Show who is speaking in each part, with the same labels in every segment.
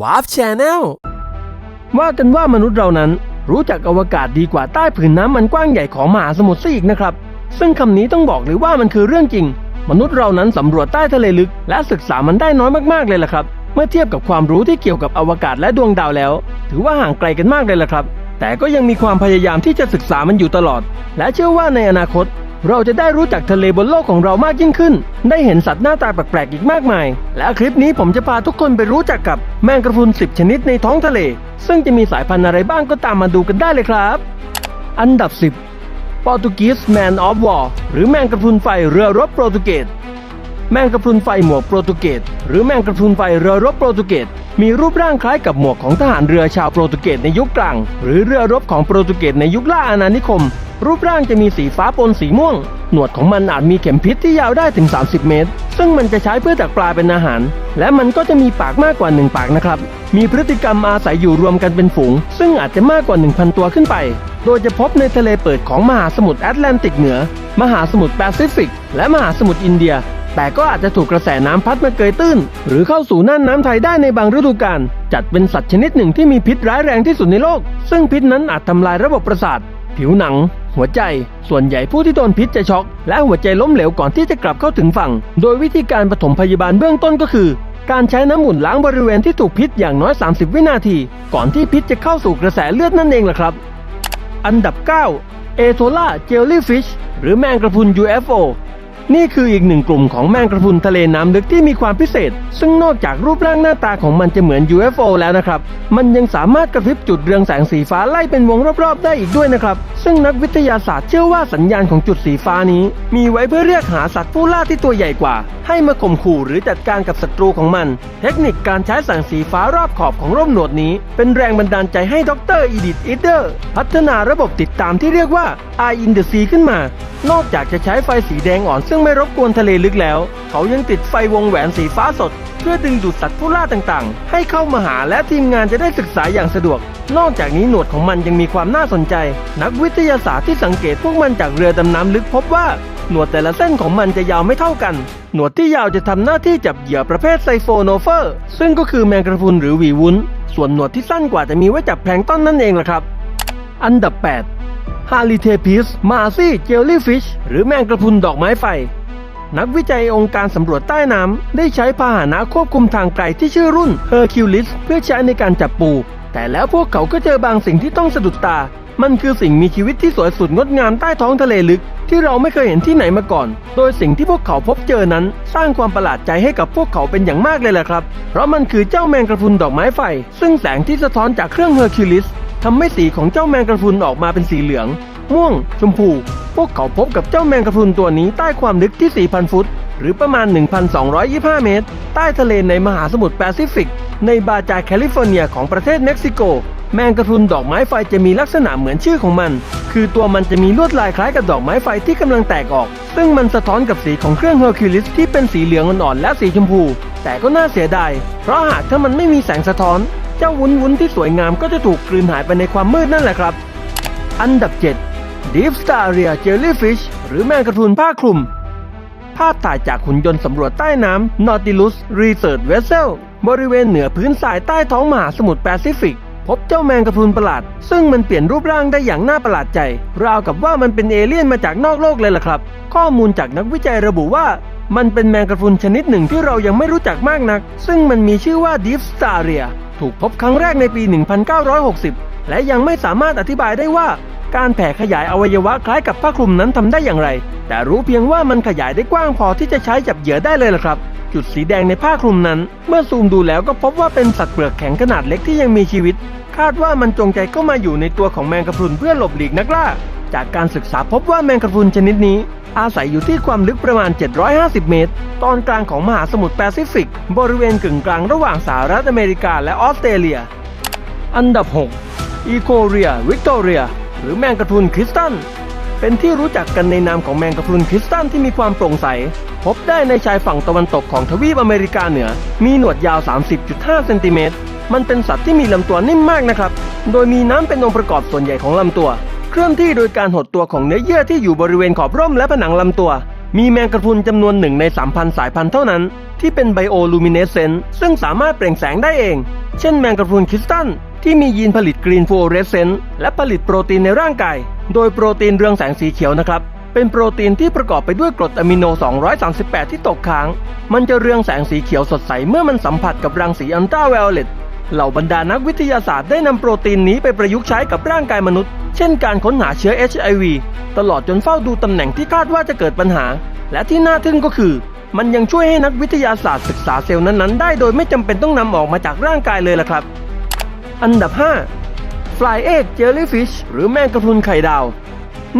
Speaker 1: วาร์ฟแชนแนล
Speaker 2: ว่ากันว่ามนุษย์เรานั้น รู้จักอวกาศดีกว่าใต้ผืนน้ำมันกว้างใหญ่ของมหาสมุทรซะอีกนะครับ ซึ่งคำนี้ต้องบอกเลยว่ามันคือเรื่องจริง มนุษย์เรานั้นสำรวจใต้ทะเลลึก และศึกษามันได้น้อยมากๆเลยล่ะครับ เมื่อเทียบกับความรู้ที่เกี่ยวกับอวกาศและดวงดาวแล้ว ถือว่าห่างไกลกันมากเลยล่ะครับ แต่ก็ยังมีความพยายามที่จะศึกษามันอยู่ตลอด และเชื่อว่าในอนาคต เราจะได้รู้จักทะเลบนโลกของเรามากยิ่งขึ้น ได้เห็นสัตว์หน้าตาแปลกๆอีกมากมาย และคลิปนี้ผมจะพาทุกคนไปรู้จักกับแมงกระพรุน 10 ชนิดในท้องทะเล ซึ่งจะมีสายพันธุ์อะไรบ้างก็ตามมาดูกันได้เลยครับ อันดับ 10 Portuguese Man of War หรือแมงกระพรุนไฟเรือรบโปรตุเกส แมงกระพรุนไฟหมวกโปรตุเกส หรือแมงกระพรุนไฟเรือรบโปรตุเกส มีรูปร่างคล้ายกับหมวกของทหารเรือชาวโปรตุเกสในยุคกลาง หรือเรือรบของโปรตุเกสในยุคล่าอาณานิคม รูปร่างจะมีสีฟ้าปนสีม่วง หนวดของมันอาจมีเข็มพิษที่ยาวได้ถึง 30 เมตร ซึ่งมันจะใช้เพื่อดักปลาเป็นอาหาร และมันก็จะมีปากมากกว่า 1 ปากนะครับ มีพฤติกรรมอาศัยอยู่รวมกันเป็นฝูง ซึ่งอาจจะมากกว่า 1,000 ตัวขึ้นไป โดยจะพบในทะเลเปิดของมหาสมุทรแอตแลนติกเหนือ มหาสมุทรแปซิฟิก และมหาสมุทรอินเดีย แต่ก็อาจจะถูกกระแสน้ำพัดมาเกยตื้น หรือเข้าสู่น่านน้ำไทยได้ในบางฤดูกาล จัดเป็นสัตว์ชนิดหนึ่งที่มีพิษร้ายแรงที่สุดในโลก ซึ่งพิษนั้นอาจทำลายระบบประสาท ผิวหนัง หัวใจ ส่วนใหญ่ผู้ที่โดนพิษจะช็อก และหัวใจล้มเหลวก่อนที่จะกลับเข้าถึงฝั่ง โดยวิธีการปฐมพยาบาลเบื้องต้นก็คือ การใช้น้ำมุนล้างบริเวณที่ถูกพิษอย่างน้อย 30 วินาที ก่อนที่พิษจะเข้าสู่กระแสเลือดนั่นเองล่ะครับ อันดับ 9 เอโทล่าเจลลี่ฟิชหรือแมงกระพุน UFO นี่คืออีกหนึ่งกลุ่มของแมงกระพุนทะเลน้ำลึกที่มีความพิเศษ ซึ่งนอกจากรูปร่างหน้าตาของมันจะเหมือน UFO แล้วนะครับ มันยังสามารถกระพริบจุดเรืองแสงสีฟ้าไล่เป็นวงรอบๆ ได้อีกด้วยนะครับ ซึ่งนักวิทยาศาสตร์เชื่อว่าสัญญาณของจุดสีฟ้านี้ มีไว้เพื่อเรียกหาสัตว์ผู้ล่าที่ตัวใหญ่กว่า ให้มาข่มขู่หรือจัดการกับศัตรูของมัน เทคนิคการใช้แสงสีฟ้ารอบขอบของร่มหนวดนี้ เป็นแรงบันดาลใจให้ดรอีดิทอีเดอร์พัฒนาระบบติดตามที่เรียกว่า Eye in the Sea ขึ้นมา นอกจากจะใช้ไฟสีแดงอ่อนซึ่งไม่รบกวนทะเลลึกแล้ว เขายังติดไฟวงแหวนสีฟ้าสด เพื่อดึงดูดสัตว์ผู้ล่าต่างๆ ให้เข้ามาหาและทีมงานจะได้ศึกษาอย่างสะดวก นอกจากนี้หนวดของมันยังมีความน่าสนใจ นักวิทยาศาสตร์ที่สังเกตพวกมันจากเรือดำน้ำลึกพบว่าหนวดแต่ละเส้นของมันจะยาวไม่เท่ากัน หนวดที่ยาวจะทำหน้าที่จับเหยื่อประเภทไซโฟโนเฟอร์ ซึ่งก็คือแมงกระพรุนหรือวีวุ้น ส่วนหนวดที่สั้นกว่าจะมีไว้จับแพลงต้นนั่นเองล่ะครับ อันดับ 8 ฮาลิเทพิสมาซี่เจลลี่ฟิช หรือแมงกระพุนดอกไม้ไฟ นักวิจัยองค์การสำรวจใต้น้ำ ได้ใช้พาหนะควบคุมทางไกลที่ชื่อรุ่นเฮอร์คิวลิสเพื่อใช้ในการจับปู แต่แล้วพวกเขาก็เจอบางสิ่งที่ต้องสะดุดตา มันคือสิ่งมีชีวิตที่สวยสุดงดงามใต้ท้องทะเลลึก ที่เราไม่เคยเห็นที่ไหนมาก่อน โดยสิ่งที่พวกเขาพบเจอนั้น สร้างความประหลาดใจให้กับพวกเขาเป็นอย่างมากเลยแหละครับ เพราะมันคือเจ้าแมงกระพุนดอกไม้ไฟ ซึ่งแสงที่สะท้อนจากเครื่องเฮอร์คิวลิส ทำให้สีของเจ้าแมงกระพรุนออกมาเป็นสีเหลือง ม่วง ชมพู พวกเขาพบกับเจ้าแมงกระพรุนตัวนี้ใต้ความลึกที่ 4,000 ฟุต หรือประมาณ 1,225 เมตร ใต้ทะเลในมหาสมุทรแปซิฟิก ในบาจาแคลิฟอร์เนียของประเทศเม็กซิโก แมงกระพรุนดอกไม้ไฟจะมีลักษณะเหมือนชื่อของมัน คือตัวมันจะมีลวดลายคล้ายกับดอกไม้ไฟที่กำลังแตกออก ซึ่งมันสะท้อนกับสีของเครื่องเฮอร์คิวลิสที่เป็นสีเหลืองอ่อนๆและสีชมพู แต่ก็น่าเสียดาย เพราะหากถ้ามันไม่มีแสงสะท้อน เจ้าวุ้นวุ้นที่สวยงามก็จะถูกกลืนหายไปในความมืดนั่นแหละครับ อันดับ 7 Deep Staria Jellyfish หรือแมงกะพรุนผ้าคลุม ภาพถ่ายจากหุ่นยนต์สำรวจใต้น้ำ Nautilus Research Vessel บริเวณเหนือพื้นทรายใต้ท้องมหาสมุทรแปซิฟิก พบเจ้าแมงกะพรุนประหลาด ซึ่งมันเปลี่ยนรูปร่างได้อย่างน่าประหลาดใจ ราวกับว่ามันเป็นเอเลี่ยนมาจากนอกโลกเลยล่ะครับ ข้อมูลจากนักวิจัยระบุว่ามันเป็นแมงกะพรุนชนิดหนึ่งที่เรายังไม่รู้จักมากนัก ซึ่งมันมีชื่อว่า Deep Staria ถูกพบครั้งแรกในปี 1960 และยังไม่สามารถอธิบายได้ว่า การแผ่ขยายอวัยวะคล้ายกับผ้าคลุมนั้นทำได้อย่างไร แต่รู้เพียงว่ามันขยายได้กว้างพอที่จะใช้จับเหยื่อได้เลยล่ะครับ จุดสีแดงในผ้าคลุมนั้น เมื่อซูมดูแล้วก็พบว่าเป็นสัตว์เปลือกแข็งขนาดเล็กที่ยังมีชีวิต คาดว่ามันจงใจเข้ามาอยู่ในตัวของแมงกะพรุนเพื่อหลบหลีกนักล่า จากการศึกษาพบว่าแมงกะพรุนชนิดนี้ อาศัยอยู่ที่ความลึกประมาณ 750 เมตร ตอนกลางของมหาสมุทรแปซิฟิก บริเวณกึ่งกลางระหว่างสหรัฐอเมริกาและออสเตรเลีย อันดับ 6 อีโคเรียวิกตอเรีย หรือแมงกะพรุนคริสตัลเป็นที่รู้จักกันในนามของแมงกะพรุนคริสตัลที่มีความโปร่งใส พบได้ในชายฝั่งตะวันตกของทวีปอเมริกาเหนือ มีหนวดยาว 30.5 เซนติเมตร มันเป็นสัตว์ที่มีลำตัวนิ่มมากนะครับ โดยมีน้ำเป็นองค์ประกอบส่วนใหญ่ของลำตัว ลื่อนที่โดยการหดตัวของเนื้อเยื่อที่อยู่บริเวณขอบร่มและผนังลำตัว มีแมงกะพรุนจำนวนหนึ่งใน 3,000 สายพันธุ์เท่านั้น ที่เป็นไบโอลูมิเนสเซนต์ซึ่งสามารถเปล่งแสงได้เอง เช่นแมงกะพรุนคริสตัลที่มียีนผลิตกรีนฟลูออเรสเซนต์และผลิตโปรตีนในร่างกาย โดยโปรตีนเรืองแสงสีเขียวนะครับ เป็นโปรตีนที่ประกอบไปด้วยกรดอะมิโน 238 ที่ตกค้าง มันจะเรืองแสงสีเขียวสดใสเมื่อมันสัมผัสกับรังสีอัลตราไวโอเลต เหล่าบรรดานักวิทยาศาสตร์ได้นำโปรตีนนี้ไปประยุกต์ใช้กับร่างกายมนุษย์ เช่นการค้นหาเชื้อ HIV ตลอดจนเฝ้าดูตำแหน่งที่คาดว่าจะเกิดปัญหา และที่น่าทึ่งก็คือ มันยังช่วยให้นักวิทยาศาสตร์ศึกษาเซลล์นั้นๆ ได้โดยไม่จำเป็นต้องนำออกมาจากร่างกายเลยล่ะครับ อันดับ 5 Fly Egg Jellyfish หรือแมงกะพรุนไข่ดาว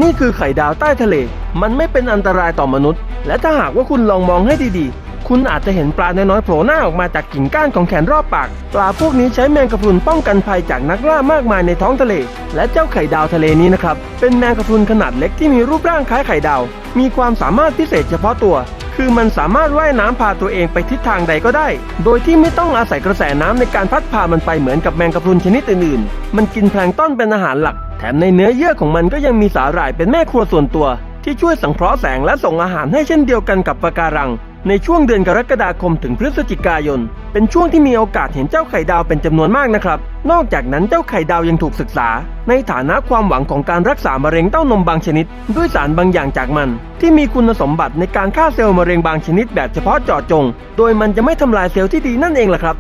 Speaker 2: นี่คือไข่ดาวใต้ทะเล มันไม่เป็นอันตรายต่อมนุษย์ และถ้าหากว่าคุณลองมองให้ดีๆ คุณอาจจะเห็นปลาน้อยๆโผล่หน้าออกมาจากกิ่งก้านของแขนรอบปาก ปลาพวกนี้ใช้แมงกะพรุนป้องกันภัยจากนักล่ามากมายในท้องทะเล และเจ้าไข่ดาวทะเลนี้นะครับ เป็นแมงกะพรุนขนาดเล็กที่มีรูปร่างคล้ายไข่ดาว มีความสามารถพิเศษเฉพาะตัว คือมันสามารถว่ายน้ำพาตัวเองไปทิศทางใดก็ได้ โดยที่ไม่ต้องอาศัยกระแสน้ำในการพัดพามันไปเหมือนกับแมงกะพรุนชนิดอื่นๆ มันกินแพลงต้นเป็นอาหารหลัก แถมในเนื้อเยื่อของมันก็ยังมีสาหร่ายเป็นแม่ครัวส่วนตัว ที่ช่วยสังเคราะห์แสงและส่งอาหารให้เช่นเดียวกันกับปะการัง ในช่วงเดือนกรกฎาคมถึงพฤศจิกายน เป็นช่วงที่มีโอกาสเห็นเจ้าไข่ดาวเป็นจำนวนมากนะครับ นอกจากนั้นเจ้าไข่ดาวยังถูกศึกษา ในฐานะความหวังของการรักษามะเร็งเต้านมบางชนิด ด้วยสารบางอย่างจากมัน ที่มีคุณสมบัติในการฆ่าเซลล์มะเร็งบางชนิดแบบเฉพาะเจาะจง โดยมันจะไม่ทำลายเซลล์ที่ดีนั่นเองล่ะครับ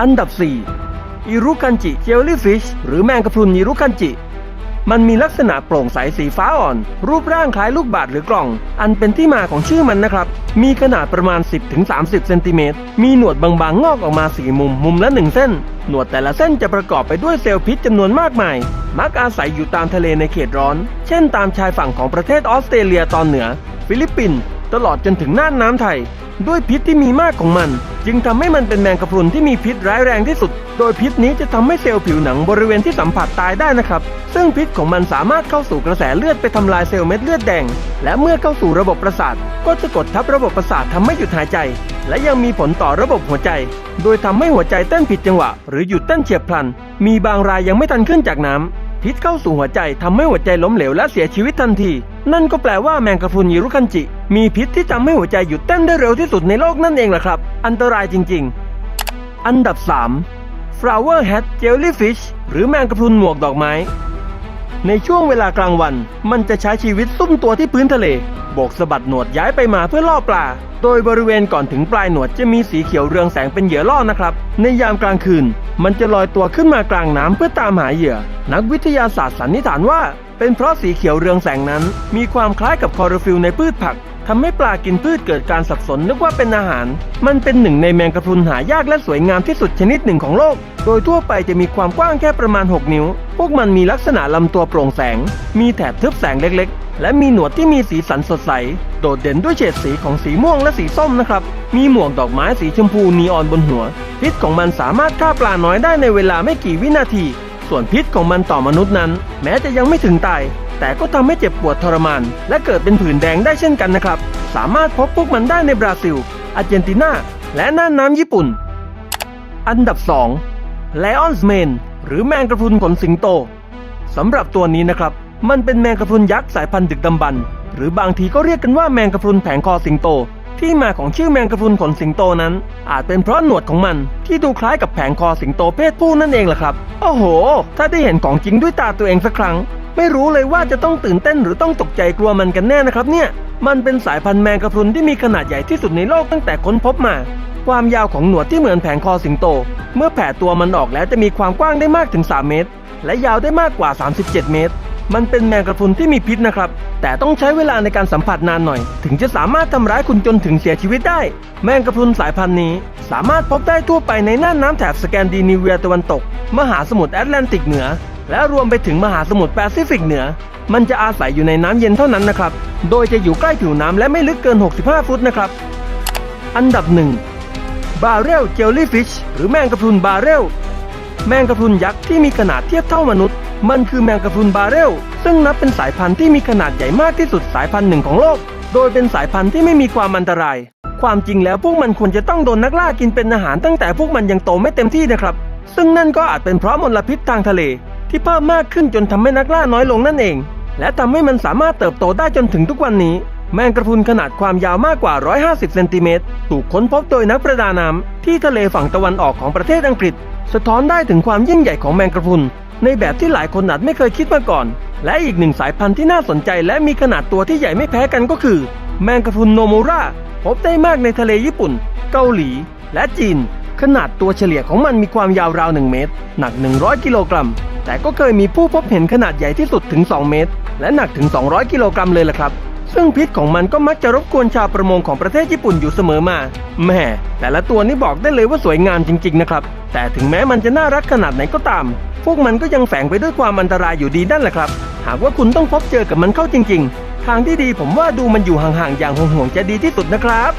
Speaker 2: อันดับ 4อิรุคันจิเจลลี่ฟิชหรือแมงกะพรุนอิรุคันจิ มันมีลักษณะโปร่งใสสีฟ้าอ่อน รูปร่างคล้ายลูกบาศก์หรือกล่อง อันเป็นที่มาของชื่อมันนะครับ มีขนาดประมาณ 10-30 เซนติเมตร มีหนวดบางๆ งอกออกมาสี่มุม มุมละหนึ่งเส้น หนวดแต่ละเส้นจะประกอบไปด้วยเซลล์พิษจำนวนมากมาย มักอาศัยอยู่ตามทะเลในเขตร้อน เช่น ตามชายฝั่งของประเทศออสเตรเลียตอนเหนือ ฟิลิปปินส์ ตลอดจนถึงน่านน้ำไทย ด้วยพิษที่มีมากของมัน จึงทำให้มันเป็นแมงกะพรุนที่มีพิษร้ายแรงที่สุด โดยพิษนี้จะทำให้เซลล์ผิวหนังบริเวณที่สัมผัสตายได้นะครับ ซึ่งพิษของมันสามารถเข้าสู่กระแสเลือดไปทำลายเซลล์เม็ดเลือดแดง และเมื่อเข้าสู่ระบบประสาท ก็จะกดทับระบบประสาททำให้หยุดหายใจ และยังมีผลต่อระบบหัวใจ โดยทำให้หัวใจเต้นผิดจังหวะ หรือหยุดเต้นเฉียบพลัน มีบางรายยังไม่ทันขึ้นจากน้ำพิษเข้าสู่หัวใจทำให้หัวใจล้มเหลวและเสียชีวิตทันที นั่นก็แปลว่าแมงกะพรุนยิรุคันจิ มีพิษที่ทำให้หัวใจหยุดเต้นได้เร็วที่สุดในโลกนั่นเองแหละครับ อันตรายจริง ๆ อันดับ 3 Flower Hat Jellyfish หรือแมงกะพรุนหมวกดอกไม้ ในช่วงเวลากลางวัน มันจะใช้ชีวิตซุ่มตัวที่พื้นทะเล โบกสะบัดหนวดย้ายไปมาเพื่อล่อปลา โดยบริเวณก่อนถึงปลายหนวดจะมีสีเขียวเรืองแสงเป็นเหยื่อล่อนะครับ ในยามกลางคืน มันจะลอยตัวขึ้นมากลางน้ำเพื่อตามหาเหยื่อ นักวิทยาศาสตร์สันนิษฐานว่า เป็นเพราะสีเขียวเรืองแสงนั้น มีความคล้ายกับคลอโรฟิลในพืชผัก ทำให้ปลากินพืชเกิดการสับสนนึกว่าเป็นอาหาร มันเป็นหนึ่งในแมงกะพรุนหายากและสวยงามที่สุดชนิดหนึ่งของโลก โดยทั่วไปจะมีความกว้างแค่ประมาณ 6 นิ้ว พวกมันมีลักษณะลำตัวโปร่งแสง มีแถบทึบแสงเล็กๆ และมีหนวดที่มีสีสันสดใส โดดเด่นด้วยเฉดสีของสีม่วงและสีส้มนะครับ มีหมวกดอกไม้สีชมพูนีออนบนหัว พิษของมันสามารถฆ่าปลาน้อยได้ในเวลาไม่กี่วินาที ส่วนพิษของมันต่อมนุษย์นั้น แม้จะยังไม่ถึงตายแต่ก็ทำให้เจ็บปวดทรมาน และเกิดเป็นผื่นแดงได้เช่นกันนะครับ สามารถพบพวกมันได้ในบราซิล อาร์เจนตินา และน่านน้ำญี่ปุ่น อันดับ 2 Lion's Mane หรือแมงกระพรุนขนสิงโตสำหรับตัวนี้นะครับ มันเป็นแมงกระพรุนยักษ์สายพันธุ์ดึกดำบรรพ์หรือบางทีก็เรียกกันว่าแมงกระพรุนแผงคอสิงโต ที่มาของชื่อแมงกระพรุนขนสิงโตนั้น อาจเป็นเพราะหนวดของมัน ที่ดูคล้ายกับแผงคอสิงโตเพศผู้นั่นเองล่ะครับ โอ้โห ถ้าได้เห็นของจริงด้วยตาตัวเองสักครั้ง ไม่รู้เลยว่าจะต้องตื่นเต้นหรือต้องตกใจกลัวมันกันแน่นะครับเนี่ย มันเป็นสายพันธุ์แมงกะพรุนที่มีขนาดใหญ่ที่สุดในโลกตั้งแต่ค้นพบมา ความยาวของหนวดที่เหมือนแผงคอสิงโต เมื่อแผ่ตัวมันออกแล้วจะมีความกว้างได้มากถึง 3 เมตร และยาวได้มากกว่า 37 เมตร มันเป็นแมงกะพรุนที่มีพิษนะครับ แต่ต้องใช้เวลาในการสัมผัสนานหน่อย ถึงจะสามารถทำร้ายคุณจนถึงเสียชีวิตได้ แมงกะพรุนสายพันธุ์นี้ สามารถพบได้ทั่วไปในน่านน้ำแถบสแกนดิเนเวียตะวันตก มหาสมุทรแอตแลนติกเหนือ และรวมไปถึงมหาสมุทรแปซิฟิกเหนือ มันจะอาศัยอยู่ในน้ำเย็นเท่านั้นนะครับ โดยจะอยู่ใกล้ผิวน้ำและไม่ลึกเกิน 65 ฟุตนะครับ อันดับหนึ่งบาเรลเจลลี่ฟิชหรือแมงกะพรุนบาเรล แมงกะพรุนยักษ์ที่มีขนาดเทียบเท่ามนุษย์ มันคือแมงกะพรุนบาเรล ซึ่งนับเป็นสายพันธุ์ที่มีขนาดใหญ่มากที่สุดสายพันธุ์หนึ่งของโลก โดยเป็นสายพันธุ์ที่ไม่มีความอันตราย ความจริงแล้วพวกมันควรจะต้องโดนนักล่ากินเป็นอาหารตั้งแต่พวกมันยังโตไม่เต็มที่นะครับ ซึ่งนั่นก็อาจเป็นเพราะมลพิษทางทะเล ที่เพิ่มมากขึ้นจนทำให้นักล่าน้อยลงนั่นเอง และทำให้มันสามารถเติบโตได้จนถึงทุกวันนี้ แมงกระพุนขนาดความยาวมากกว่า 150 เซนติเมตรถูกค้นพบโดยนักประดาน้ำที่ทะเลฝั่งตะวันออกของประเทศอังกฤษ สะท้อนได้ถึงความยิ่งใหญ่ของแมงกระพุนในแบบที่หลายคนอาจไม่เคยคิดมาก่อน และอีกหนึ่งสายพันธุ์ที่น่าสนใจและมีขนาดตัวที่ใหญ่ไม่แพ้กันก็คือ แมงกระพุนโนมูราพบได้มากในทะเลญี่ปุ่น เกาหลี และจีน ขนาดตัวเฉลี่ยของมันมีความยาวราว 1 เมตร หนัก 100 กิโลกรัม แต่ก็เคยมีผู้พบเห็นขนาดใหญ่ที่สุดถึง 2 เมตร และหนักถึง 200 กิโลกรัมเลยล่ะครับ ซึ่งพิษของมันก็มักจะรบกวนชาวประมงของประเทศญี่ปุ่นอยู่เสมอมาแม่แต่ละตัวนี่บอกได้เลยว่าสวยงามจริง ๆ นะครับ แต่ถึงแม้มันจะน่ารักขนาดไหนก็ตาม พวกมันก็ยังแฝงไปด้วยความอันตรายอยู่ดีนั่นแหละครับ หากว่าคุณต้องพบเจอกับมันเข้าจริง ๆ ทางที่ดีผมว่าดูมันอยู่ห่างๆอย่างห่วงๆจะดีที่สุดนะครับ